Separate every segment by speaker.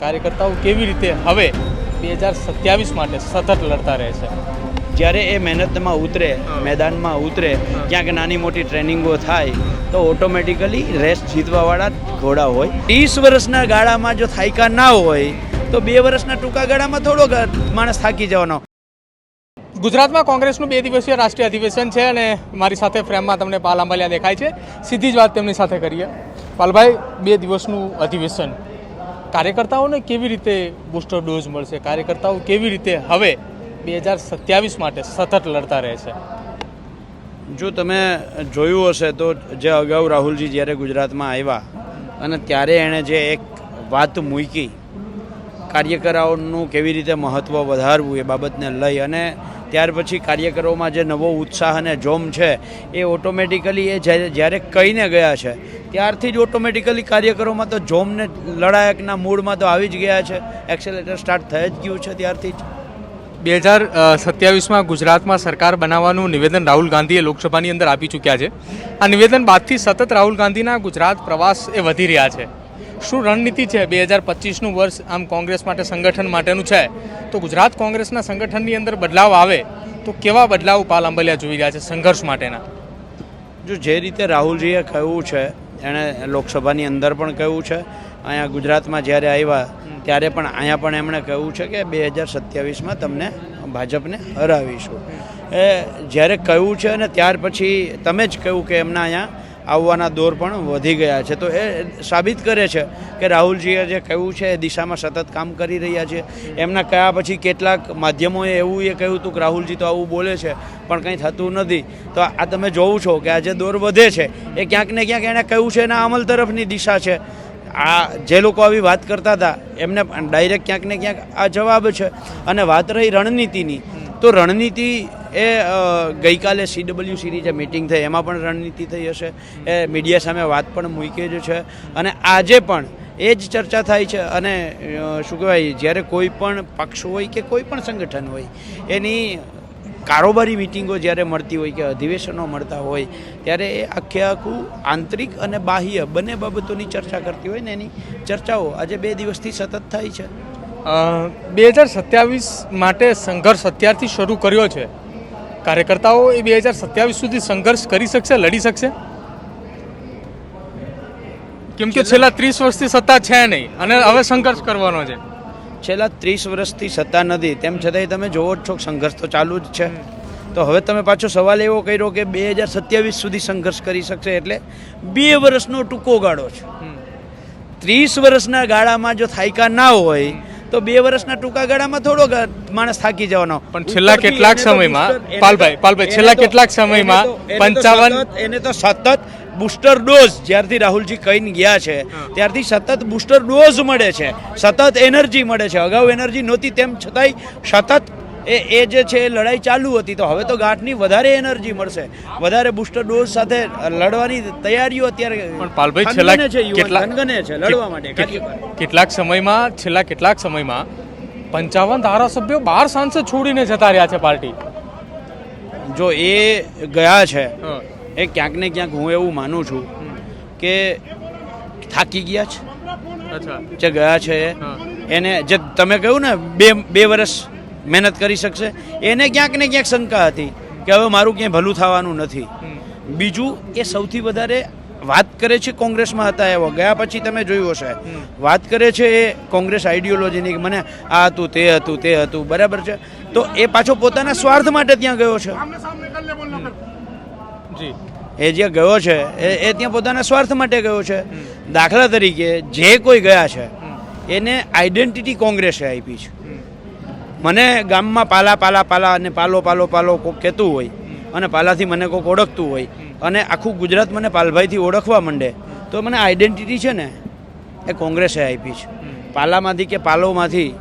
Speaker 1: કાર્યકર્તાઓ કેવી રીતે હવે બે હજાર સત્યાવીસ માટે સતત લડતા રહે છે?
Speaker 2: જ્યારે એ મહેનતમાં ઉતરે મેદાનમાં ઉતરે ક્યાંક નાની મોટી ટ્રેનિંગો થાય તો ઓટોમેટિકલી રેસ જીતવાવાળા ઘોડા હોય. ત્રીસ વર્ષના ગાળામાં જો થાયકા ના હોય તો બે વર્ષના ટૂંકા ગાળામાં થોડોક માણસ થાકી જવાનો.
Speaker 1: ગુજરાતમાં કોંગ્રેસનું બે દિવસીય રાષ્ટ્રીય અધિવેશન છે અને મારી સાથે ફ્રેમમાં તમને પાલ આંબલિયા દેખાય છે. સીધી જ વાત તેમની સાથે કરીએ. પાલભાઈ બે દિવસનું અધિવેશન. કાર્યકર્તાઓને કેવી રીતે બુસ્ટર ડોઝ મળશે? કાર્યકર્તાઓ કેવી રીતે હવે બે હજાર સત્યાવીસ માટે સતત લડતા રહે છે?
Speaker 2: જો તમે જોયું હશે તો જે અગાઉ રાહુલજી જ્યારે ગુજરાતમાં આવ્યા અને ત્યારે એણે જે એક વાત મૂકી કાર્યકરોનું કેવી રીતે મહત્ત્વ વધારવું એ બાબતને લઈ અને ત્યાર પછી કાર્યકરોમાં જે નવો ઉત્સાહ અને જોમ છે એ ઓટોમેટિકલી એ જ્યારે કહીને ગયા છે, ત્યારથી જ ઓટોમેટિકલી કાર્યકરોમાં તો જોમને લડાયકના મૂડમાં તો આવી જ ગયા છે એક્સેલેટર સ્ટાર્ટ થઈ જ ગયું છે ત્યારથી જ.
Speaker 1: બે હજાર સત્યાવીસમાં ગુજરાતમાં સરકાર બનાવવાનું નિવેદન રાહુલ ગાંધીએ લોકસભાની અંદર આપી ચૂક્યા છે. આ નિવેદન બાદથી સતત રાહુલ ગાંધીના ગુજરાત પ્રવાસ એ વધી રહ્યા છે. શું રણનીતિ છે? બે હજાર પચીસનું વર્ષ આમ કોંગ્રેસ માટે સંગઠન માટેનું છે. તો ગુજરાત કોંગ્રેસના સંગઠનની અંદર બદલાવ આવે તો કેવા બદલાવ પાલ આંબલિયા જોઈ રહ્યા છે સંઘર્ષ માટેના?
Speaker 2: જો જે રીતે રાહુલજીએ કહ્યું છે એણે લોકસભાની અંદર પણ કહ્યું છે અહીંયા ગુજરાતમાં જ્યારે આવ્યા ત્યારે પણ અહીંયા પણ એમણે કહ્યું છે કે બે હજાર સત્યાવીસમાં તમને ભાજપને હરાવીશું. એ જ્યારે કહ્યું છે અને ત્યાર પછી તમે જ કહ્યું કે એમના અહીંયા આવવાના દોર પણ વધી ગયા છે. તો એ સાબિત કરે છે કે રાહુલજીએ જે કહ્યું છે એ દિશામાં સતત કામ કરી રહ્યા છે. એમના કયા પછી કેટલાક માધ્યમોએ એવું એ કહ્યું હતું કે રાહુલજી તો આવું બોલે છે, પણ કંઈ થતું નથી. તો આ તમે જોવું છો કે આ જે દોર વધે છે, એ ક્યાંક ને ક્યાંક એણે કહ્યું છે એના અમલ તરફની દિશા છે. આ જે લોકો આવી વાત કરતા હતા, એમને ડાયરેક્ટ ક્યાંક ને ક્યાંક આ જવાબ છે. અને વાત રહી રણનીતિની. તો રણનીતિ એ ગઈકાલે સીડબ્લ્યુસીની જે મિટિંગ થઈ, એમાં પણ રણનીતિ થઈ હશે. એ મીડિયા સામે વાત પણ મૂકી જ છે. અને આજે પણ એ જ ચર્ચા થાય છે. અને શું કહેવાય, જ્યારે કોઈ પણ પક્ષ હોય કે કોઈ પણ સંગઠન હોય, એની કારોબારી મિટિંગો જ્યારે મળતી હોય કે અધિવેશનો મળતા હોય, ત્યારે એ આખે આખું આંતરિક અને બાહ્ય બંને બાબતોની ચર્ચા કરતી હોય ને એની ચર્ચાઓ આજે બે દિવસથી સતત થાય છે.
Speaker 1: બે હજાર સત્યાવીસ માટે સંઘર્ષ અત્યારથી શરૂ કર્યો છે. કાર્યકર્તાઓ એ બે હજાર સત્યાવીસ સુધી સંઘર્ષ કરી શકશે લડી શકશે? કેમ કે છેલ્લા ત્રીસ વર્ષથી સત્તા છે નહીં અને હવે સંઘર્ષ કરવાનો છે.
Speaker 2: છેલ્લા ત્રીસ વર્ષથી સત્તા નથી. તેમ છતાંય તમે જોવો જ છો સંઘર્ષ તો ચાલુ જ છે. તો હવે તમે પાછો સવાલ એવો કર્યો કે બે હજાર સત્યાવીસ સુધી સંઘર્ષ કરી શકશે એટલે બે વર્ષનો ટૂંકો ગાળો છે. ત્રીસ વર્ષના ગાળામાં જો થાયકા ના હોય તો બે વર્ષના ટૂંકા ગાળામાં થોડોક માણસ થાકી જવાનો.
Speaker 1: પણ છેલ્લા કેટલાક સમયમાં, પાલભાઈ, પાલભાઈ, છેલ્લા કેટલાક સમયમાં
Speaker 2: તો- એને તો
Speaker 1: 55
Speaker 2: સતત- એને તો સતત બુસ્ટર ડોઝ જ્યારથી રાહુલજી કહીને ગયા છે ત્યારથી સતત બુસ્ટર ડોઝ મળે છે. સતત એનર્જી મળે છે. અગાઉ એનર્જી નહોતી તેમ છતાંય સતત એ એ જે છે એ લડાઈ ચાલુ હતી તો હવે તો ગાંઠની વધારે એનર્જી મળશે. વધારે બુસ્ટર ડોઝ સાથે લડવાની તૈયારીઓ અત્યારે
Speaker 1: પણ પાલભાઈ છેલ્લા
Speaker 2: થનગને છે
Speaker 1: કેટલા
Speaker 2: થનગને છે લડવા માટે
Speaker 1: કેટલાક સમયમાં છેલ્લા કેટલાક સમયમાં પંચાવન ધારાસભ્યો બાર સાંસદ છોડીને જતા રહ્યા છે પાર્ટી.
Speaker 2: જો એ ગયા છે એ ક્યાંક ને ક્યાંક હું એવું માનું છું કે થાકી ગયા છે. જે ગયા છે એ. એને જે તમે કહ્યું ને બે બે વર્ષ મહેનત કરી શકશે. એને ક્યાંક ને ક્યાંક શંકા હતી કે હવે મારું ક્યાંય ભલું થવાનું નથી. બીજું એ સૌથી વધારે વાત કરે છે કોંગ્રેસમાં હતા એવો. ગયા પછી તમે જોયું હશે. વાત કરે છે એ કોંગ્રેસ આઈડિયોલોજીની કે મને આ હતું તે હતું તે હતું બરાબર છે? તો એ પાછો પોતાના સ્વાર્થ માટે ત્યાં ગયો છે.
Speaker 1: જી.
Speaker 2: એ જે ગયો છે એ એ ત્યાં પોતાના સ્વાર્થ માટે ગયો છે. દાખલા તરીકે જે કોઈ ગયા છે એને આઈડેન્ટિટી કોંગ્રેસે આપી છે. મને ગામમાં પાલા પાલા પાલા અને પાલો પાલો પાલો કોક કહેતું હોય. અને પાલાથી મને કોક ઓળખતું હોય. અને આખું ગુજરાત મને પાલભાઈથી ઓળખવા માંડે. તો મને આઈડેન્ટિટી છે ને એ કોંગ્રેસે આપી છે. પાલામાંથી કે પાલોમાંથી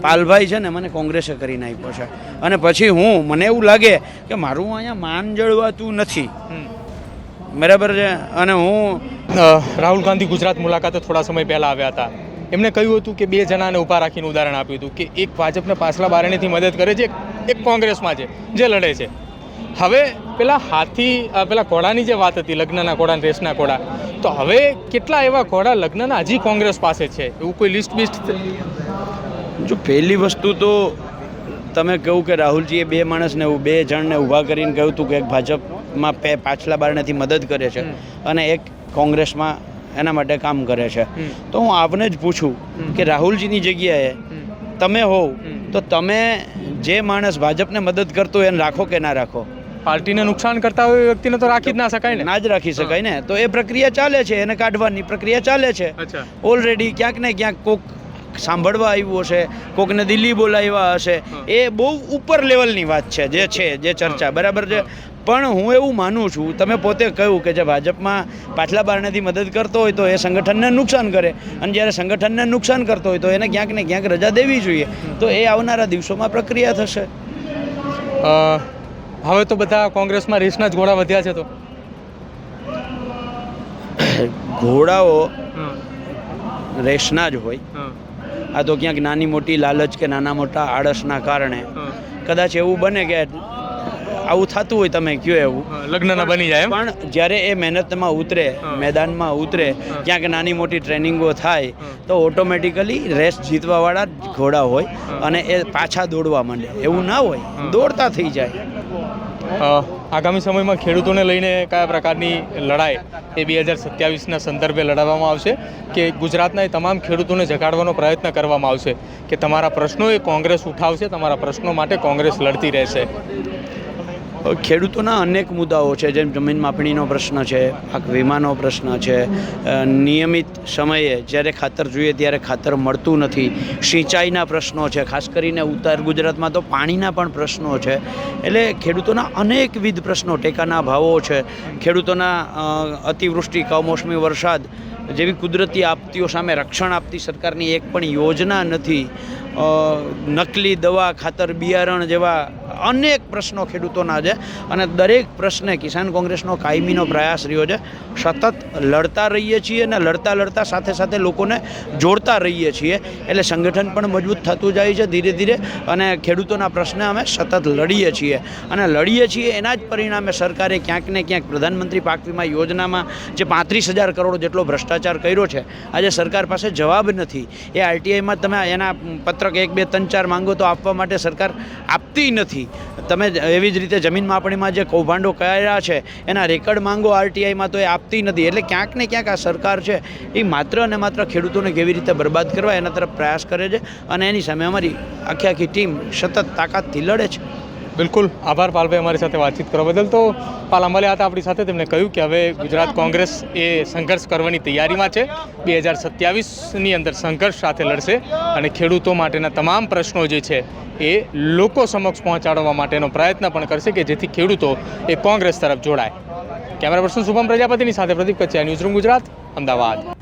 Speaker 2: પાલભાઈ છે ને મને કોંગ્રેસે કરીને આપ્યો છે. અને પછી હું, મને એવું લાગે કે મારું અહીંયા માન જળવાતું નથી. બરાબર છે? અને હું
Speaker 1: રાહુલ ગાંધી ગુજરાત મુલાકાતે થોડા સમય પહેલાં આવ્યા હતા. એમણે કહ્યું હતું કે બે જણાને ઊભા રાખીને ઉદાહરણ આપ્યું હતું કે એક ભાજપને પાછલા બારણેથી મદદ કરે છે એક- કોંગ્રેસમાં છે જે લડે છે. હવે પેલા હાથી પેલા ઘોડાની જે વાત હતી લગ્નના ઘોડા રેસના ઘોડા તો હવે કેટલા એવા ઘોડા લગ્નના હજી કોંગ્રેસ પાસે છે? એવું કોઈ લિસ્ટ બિસ્ટ
Speaker 2: જો પહેલી વસ્તુ તો તમે કહું કે રાહુલજીએ બે માણસને બે જણને ઊભા કરીને કહ્યું હતું કે એક ભાજપમાં પાછલા બારણેથી મદદ કરે છે અને એક કોંગ્રેસમાં એના માટે કામ કરે છે. તો હું આપને જ પૂછું કે રાહુલજીની જગ્યાએ તમે હોવ તો તમે જે માણસ ભાજપને મદદ કરતો એને રાખો કે ના રાખો?
Speaker 1: પાર્ટીને નુકસાન કરતા હોય વ્યક્તિને તો રાખી જ ના શકાય ને.
Speaker 2: ના જ રાખી શકાય ને. તો એ પ્રક્રિયા ચાલે છે એને કાઢવાની પ્રક્રિયા ચાલે છે. ઓલરેડી ક્યાંક ને ક્યાંક કોક સાંભળવા આવ્યું હશે કોકને દિલ્હી બોલાવ્યા હશે. એ બહુ ઉપર લેવલની વાત છે જે છે જે ચર્ચા. બરાબર છે? પણ હું એવું માનું છું તમે પોતે કહ્યું કે જે ભાજપમાં પાછલા બારણેથી મદદ કરતો હોય તો એ સંગઠનને નુકસાન કરે. અને જ્યારે સંગઠનને નુકસાન કરતો હોય તો એને ક્યાંક ને ક્યાંક રજા દેવી જોઈએ. તો એ આવનારા દિવસોમાં પ્રક્રિયા થશે.
Speaker 1: હવે તો બધા કોંગ્રેસમાં રેસના જ ઘોડા વધ્યા છે તો?
Speaker 2: ઘોડાઓ રેસના જ હોય. આ તો ક્યાંક નાની મોટી લાલચ કે નાના મોટા આળસના કારણે. કદાચ એવું બને કે આવું થતું હોય તમે કયો એવું.
Speaker 1: લગ્નના બની જાય
Speaker 2: પણ જ્યારે એ મહેનતમાં ઉતરે મેદાનમાં ઉતરે ક્યાંક નાની મોટી ટ્રેનિંગો થાય તો ઓટોમેટિકલી રેસ જીતવાવાળા ઘોડા હોય અને એ પાછા દોડવા માંડે. એવું ના હોય. દોડતા થઈ જાય.
Speaker 1: આગામી સમયમાં ખેડૂતોને લઈને કયા પ્રકારની લડાઈ એ બે હજાર સત્યાવીસના સંદર્ભે લડાવવામાં આવશે કે ગુજરાતના એ તમામ ખેડૂતોને જગાડવાનો પ્રયત્ન કરવામાં આવશે? કે તમારા પ્રશ્નો એ કોંગ્રેસ ઉઠાવશે તમારા પ્રશ્નો માટે કોંગ્રેસ લડતી રહેશે?
Speaker 2: ખેડૂતોના અનેક મુદ્દાઓ છે, જેમ જમીન માપણીનો પ્રશ્ન છે, પાક વીમાનો પ્રશ્ન છે નિયમિત સમયે જ્યારે ખાતર જોઈએ ત્યારે ખાતર મળતું નથી, સિંચાઈના પ્રશ્નો છે, ખાસ કરીને ઉત્તર ગુજરાતમાં તો પાણીના પણ પ્રશ્નો છે. એટલે ખેડૂતોના અનેકવિધ પ્રશ્નો, ટેકાના ભાવો છે, ખેડૂતોના અતિવૃષ્ટિ, કમોસમી વરસાદ જેવી કુદરતી આપત્તિઓ સામે રક્ષણ આપતી સરકારની એક પણ યોજના નથી. નકલી દવા, ખાતર બિયારણ જેવા અનેક પ્રશ્નો ખેડૂતોના છે અને દરેક પ્રશ્ને કિસાન કોંગ્રેસનો કાયમીનો પ્રયાસ રહ્યો છે. સતત લડતા રહીએ છીએ અને લડતા લડતા સાથે સાથે લોકોને જોડતા રહીએ છીએ. એટલે સંગઠન પણ મજબૂત થતું જાય છે ધીરે ધીરે અને ખેડૂતોના પ્રશ્ને અમે સતત લડીએ છીએ. અને લડીએ છીએ એના જ પરિણામે સરકારે ક્યાંક ને ક્યાંક પ્રધાનમંત્રી પાક વીમા યોજનામાં જે પાંત્રીસ હજાર કરોડ જેટલો ભ્રષ્ટાચાર કર્યો છે, આજે સરકાર પાસે જવાબ નથી. એ આરટીઆઈમાં તમે એના પત્રક એક, બે, ત્રણ, ચાર માંગો તો આપવા માટે સરકાર આપતી નથી. તમે એવી જ રીતે જમીન માપણીમાં જે કૌભાંડો કર્યા છે, એના રેકર્ડ માંગો આરટીઆઈમાં તો એ આપતી નથી. એટલે ક્યાંક ને ક્યાંક આ સરકાર છે, એ માત્ર અને માત્ર ખેડૂતોને કેવી રીતે બરબાદ કરવા એના તરફ પ્રયાસ કરે છે અને એની સામે અમારી આખી આખી ટીમ સતત તાકાતથી લડે છે.
Speaker 1: બિલકુલ. આભાર પાલભાઈ અમારી સાથે વાતચીત કરવા બદલ. તો પાલ અંબાલિયા હતા આપણી સાથે તેમણે કહ્યું કે હવે ગુજરાત કોંગ્રેસ એ સંઘર્ષ કરવાની તૈયારીમાં છે. બે હજાર સત્યાવીસની અંદર સંઘર્ષ સાથે લડશે અને ખેડૂતો માટેના તમામ પ્રશ્નો જે છે એ લોકો સમક્ષ પહોંચાડવા માટેનો પ્રયત્ન પણ કરશે કે જેથી ખેડૂતો એ કોંગ્રેસ તરફ જોડાય. કેમેરા પર્સન શુભમ પ્રજાપતિની સાથે પ્રદીપ કચ્યા ન્યૂઝરૂમ ગુજરાત, અમદાવાદ.